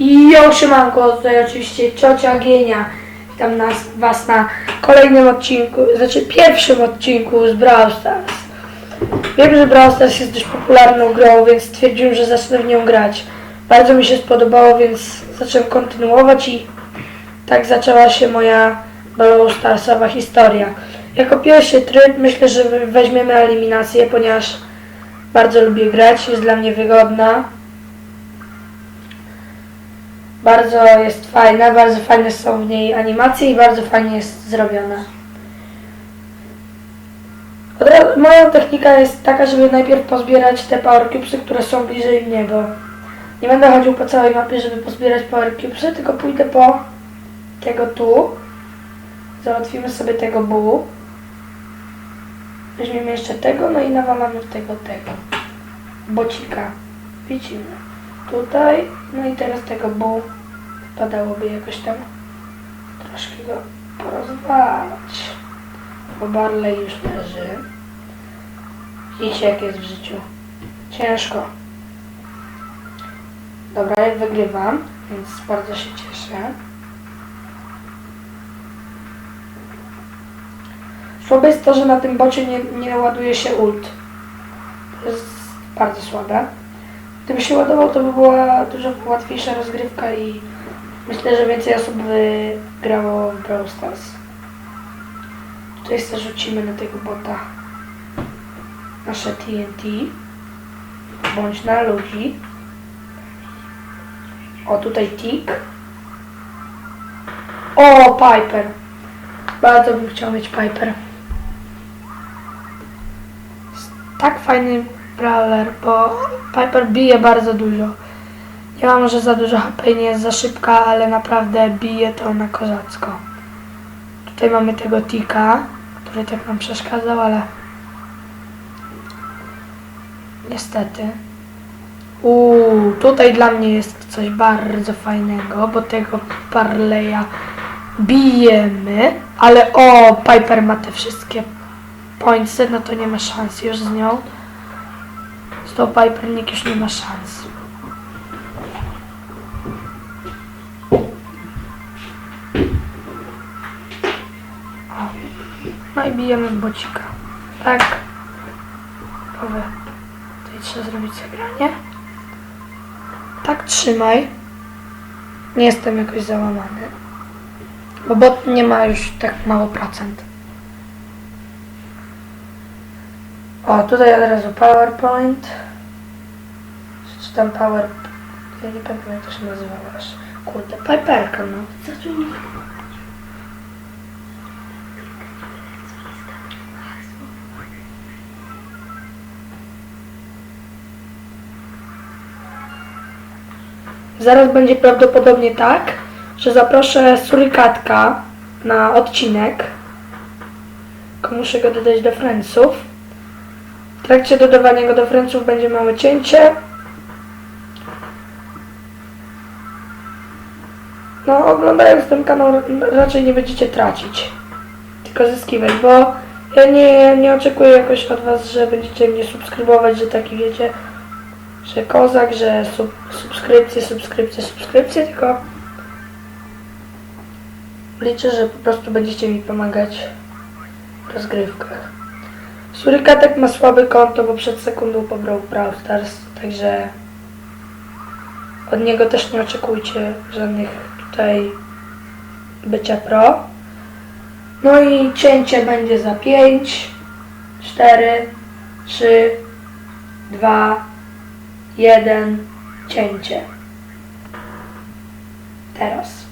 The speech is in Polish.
Jo, siemanko, tutaj oczywiście ciocia Gienia. Witam nas, was na kolejnym odcinku, znaczy pierwszym odcinku z Brawl Stars. Wiem, że Brawl Stars jest dość popularną grą, więc stwierdziłem, że zacznę w nią grać. Bardzo mi się spodobało, więc zacząłem kontynuować i tak zaczęła się moja Brawl Starsowa historia. Jako pierwszy tryb myślę, że weźmiemy eliminację, ponieważ bardzo lubię grać, jest dla mnie wygodna. Bardzo jest fajna, bardzo fajne są w niej animacje i bardzo fajnie jest zrobiona. Moja technika jest taka, żeby najpierw pozbierać te power cubesy, które są bliżej niego. Nie będę chodził po całej mapie, żeby pozbierać power cubesy, tylko pójdę po tego tu. Załatwimy sobie tego bu. Weźmiemy jeszcze tego, no i nawalamy tego tego. Bocika. Widzimy. Tutaj, no i teraz tego bu padałoby jakoś tam troszkę go porozwalać. Bo Barley już leży. Widzicie jak jest w życiu. Ciężko. Dobra, ja wygrywam, więc bardzo się cieszę. Słabe jest to, że na tym bocie nie, nie ładuje się ult. To jest bardzo słabe. Gdyby się ładował, to by była dużo łatwiejsza rozgrywka i myślę, że więcej osób by grało w Brawl Stars. Tutaj sobie rzucimy na tego bota nasze TNT bądź na ludzi. O, tutaj Tick. O, Piper. Bardzo bym chciał mieć Piper. Jest tak fajny brawler, bo Piper bije bardzo dużo. Nie ma może za dużo HP nie jest za szybka, ale naprawdę bije to na kozacko. Tutaj mamy tego Tika, który tak nam przeszkadzał, ale niestety. Uuu, tutaj dla mnie jest coś bardzo fajnego, bo tego Parleya bijemy, ale o, Piper ma te wszystkie pointsy, no to nie ma szans już z nią. Tą Piper już nie ma szans. No i bijemy bocika. Tak. Powie. Tutaj trzeba zrobić zagranie. Tak trzymaj. Nie jestem jakoś załamany. Bo bot nie ma już tak mało procent. O, tutaj od razu PowerPoint. Czy tam Power... Ja nie pamiętam jak to się nazywało aż. Kurde, Piperka no. Co tu nie... Zaraz będzie prawdopodobnie tak, że zaproszę Surikatka na odcinek. Tylko muszę go dodać do Friendsów. W trakcie dodawania go do Friendsów będzie małe cięcie. No, oglądając ten kanał raczej nie będziecie tracić, tylko zyskiwać, bo ja nie, nie oczekuję jakoś od Was, że będziecie mnie subskrybować, że taki wiecie, że kozak, że sub, subskrypcje, subskrypcje, subskrypcje, tylko liczę, że po prostu będziecie mi pomagać w rozgrywkach. Surikatek ma słabe konto, bo przed sekundą pobrał Brawl Stars, także od niego też nie oczekujcie żadnych tutaj bycia pro. No i cięcie będzie za 5, 4, 3, 2, jeden cięcie. Teraz.